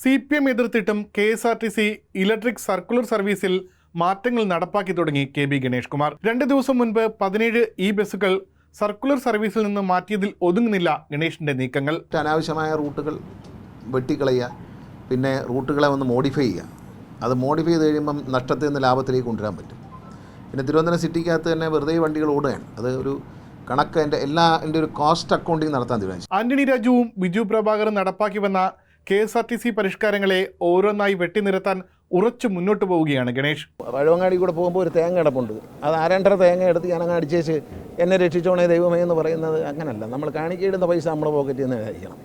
C P M എതിർത്തിട്ടും K S R T C electric circular സർവീസിൽ മാറ്റങ്ങൾ നടപ്പാക്കി തുടങ്ങി കെ ബി ഗണേഷ് കുമാർ. രണ്ട് ദിവസം മുൻപ് പതിനേഴ് ഇ ബസ്സുകൾ സർക്കുലർ സർവീസിൽ നിന്ന് മാറ്റിയതിൽ ഒതുങ്ങുന്നില്ല ഗണേഷിന്റെ നീക്കങ്ങൾ. അനാവശ്യമായ റൂട്ടുകൾ വെട്ടിക്കളയുക പിന്നെ റൂട്ടുകളെ ഒന്ന് മോഡിഫൈ ചെയ്യുക. അത് മോഡിഫൈ ചെയ്ത് കഴിയുമ്പം നഷ്ടത്തിൽ നിന്ന് ലാഭത്തിലേക്ക് കൊണ്ടുവരാൻ പറ്റും. പിന്നെ തിരുവനന്തപുരം സിറ്റിക്കകത്ത് തന്നെ വെറുതെ വണ്ടികൾ ഓടുകയാണ്. അത് ഒരു കണക്ക് എന്റെ എല്ലാ എന്റെ ഒരു കോസ്റ്റ് അക്കൗണ്ടിങ് നടത്താൻ തീരുമാനിച്ചു. ആന്റണി രാജുവും ബിജു പ്രഭാകറും നടപ്പാക്കി വന്ന K S R T C പരിഷ്കാരങ്ങളെ ഓരോന്നായി വെട്ടിനിരത്താൻ ഉറച്ചു മുന്നോട്ട് പോവുകയാണ് ഗണേഷ്. പഴവങ്ങാടി കൂടെ പോകുമ്പോൾ ഒരു തേങ്ങ കിടപ്പുണ്ട്. അത് ആരണ്ടര തേങ്ങ എടുത്ത് ഞാനങ്ങ് അടിച്ചേച്ച് എന്നെ രക്ഷിച്ചോണേ ദൈവമേ എന്ന് പറയുന്നത് അങ്ങനല്ല. നമ്മൾ കാണിക്കയിടുന്ന പൈസ നമ്മുടെ പോക്കറ്റിൽ നിന്ന് കഴിക്കണം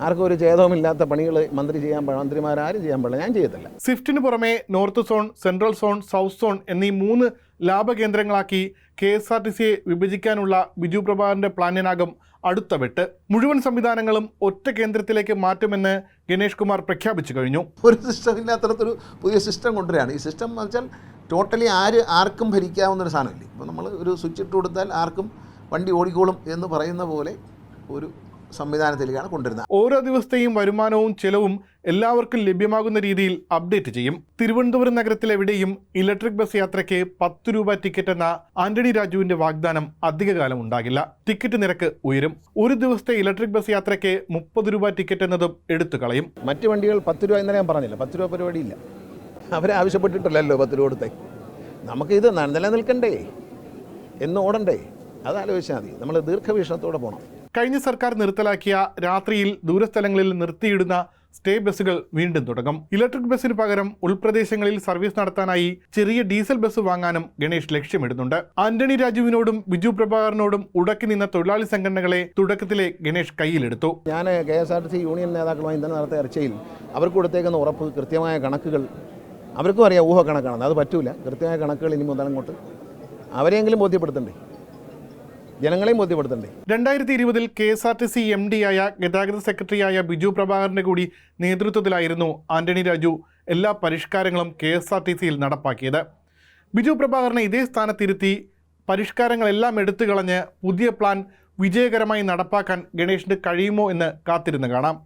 ആർക്കും ഒരു ഛേദവുമില്ലാത്ത പണികൾ മന്ത്രി ചെയ്യാൻ പാടില്ല മന്ത്രിമാരാരും ചെയ്യാൻ പാടില്ല. ഞാൻ ചെയ്യത്തില്ല. സ്വിഫ്റ്റിന് പുറമെ north zone central zone south zone എന്നീ മൂന്ന് ലാഭകേന്ദ്രങ്ങളാക്കി കെ എസ് ആർ ടി സിയെ വിഭജിക്കാനുള്ള ബിജു പ്രഭാകറിന്റെ പ്ലാനിനാകും അടുത്ത വെട്ട്. മുഴുവൻ സംവിധാനങ്ങളും ഒറ്റ കേന്ദ്രത്തിലേക്ക് മാറ്റുമെന്ന് ഗണേഷ് കുമാർ പ്രഖ്യാപിച്ചു കഴിഞ്ഞു. ഒരു സിസ്റ്റം ഇല്ലാത്തരത്തൊരു പുതിയ സിസ്റ്റം കൊണ്ടുവരികയാണ്. ഈ സിസ്റ്റം എന്ന് വെച്ചാൽ ടോട്ടലി ആര് ആർക്കും ഭരിക്കാവുന്ന ഒരു സാധനമില്ല? ഇപ്പോൾ നമ്മൾ ഒരു സ്വിച്ച് ഇട്ട് കൊടുത്താൽ ആർക്കും വണ്ടി ഓടിക്കോളും എന്ന് പറയുന്ന പോലെ ഒരു സംവിധാനത്തിലേക്കാണ് കൊണ്ടുവരുന്നത്. ഓരോ ദിവസത്തെയും വരുമാനവും ചെലവും എല്ലാവർക്കും ലഭ്യമാകുന്ന രീതിയിൽ അപ്ഡേറ്റ് ചെയ്യും. തിരുവനന്തപുരം നഗരത്തിലെവിടെയും ഇലക്ട്രിക് ബസ് യാത്രയ്ക്ക് പത്ത് രൂപ ടിക്കറ്റ് എന്ന ആന്റണി രാജുവിന്റെ വാഗ്ദാനം അധികകാലം ഉണ്ടാകില്ല. ടിക്കറ്റ് നിരക്ക് ഉയരും. ഒരു ദിവസത്തെ ഇലക്ട്രിക് ബസ് യാത്രയ്ക്ക് മുപ്പത് രൂപ ടിക്കറ്റ് എന്നതും എടുത്തു കളയും. മറ്റ് വണ്ടികൾ പത്ത് രൂപ ഇന്നലെ ഞാൻ പറഞ്ഞില്ല. പത്ത് രൂപ പരിപാടിയില്ല. അവരെ ആവശ്യപ്പെട്ടിട്ടില്ലല്ലോ പത്ത് രൂപ കൊടുത്തേ. നമുക്കിത് ഇത് നിലനിൽക്കണ്ടേ? എന്ന് ഓടണ്ടേ? അത് ആലോചിച്ചാൽ മതി. നമ്മൾ ദീർഘവീക്ഷണത്തോടെ പോകണം കഴിഞ്ഞ സർക്കാർ നിർത്തലാക്കിയ രാത്രിയിൽ ദൂരസ്ഥലങ്ങളിൽ നിർത്തിയിടുന്ന സ്റ്റേ ബസ്സുകൾ വീണ്ടും തുടങ്ങും. ഇലക്ട്രിക് ബസ്സിന് പകരം ഉൾപ്രദേശങ്ങളിൽ സർവീസ് നടത്താനായി ചെറിയ ഡീസൽ ബസ് വാങ്ങാനും ഗണേഷ് ലക്ഷ്യമിടുന്നുണ്ട്. ആന്റണി രാജുവിനോടും ബിജു പ്രഭാകരനോടും ഉടക്കി നിന്ന തൊഴിലാളി സംഘടനകളെ തുടക്കത്തിലെ ഗണേഷ് കയ്യിലെടുത്തു. ഞാൻ K S R T C union നേതാക്കളുമായി ഇന്നലെ നടത്തിയ ചർച്ചയിൽ അവർക്ക് കൊടുത്തേക്കുന്ന ഉറപ്പ് കൃത്യമായ കണക്കുകൾ അവർക്കും അറിയാം ഊഹ കണക്കാണ് അത് പറ്റൂല. കൃത്യമായ കണക്കുകൾ ഇനി മുതൽ അങ്ങോട്ട് അവരെയെങ്കിലും ബോധ്യപ്പെടുത്തണ്ടേ? ജനങ്ങളെയും ബോധ്യപ്പെടുത്തണ്ടേ? രണ്ടായിരത്തി ഇരുപതിൽ K S R T C M D ആയ ഗതാഗത സെക്രട്ടറിയായ ബിജു പ്രഭാകറിന്റെ കൂടി നേതൃത്വത്തിലായിരുന്നു ആന്റണി രാജു എല്ലാ പരിഷ്കാരങ്ങളും കെ എസ് ആർ ടി സിയിൽ നടപ്പാക്കിയത്. ബിജു പ്രഭാകറിനെ ഇതേ സ്ഥാനത്തിരുത്തി പരിഷ്കാരങ്ങളെല്ലാം എടുത്തു കളഞ്ഞ് പുതിയ പ്ലാൻ വിജയകരമായി നടപ്പാക്കാൻ ഗണേഷിന് കഴിയുമോ എന്ന് കാത്തിരുന്ന് കാണാം.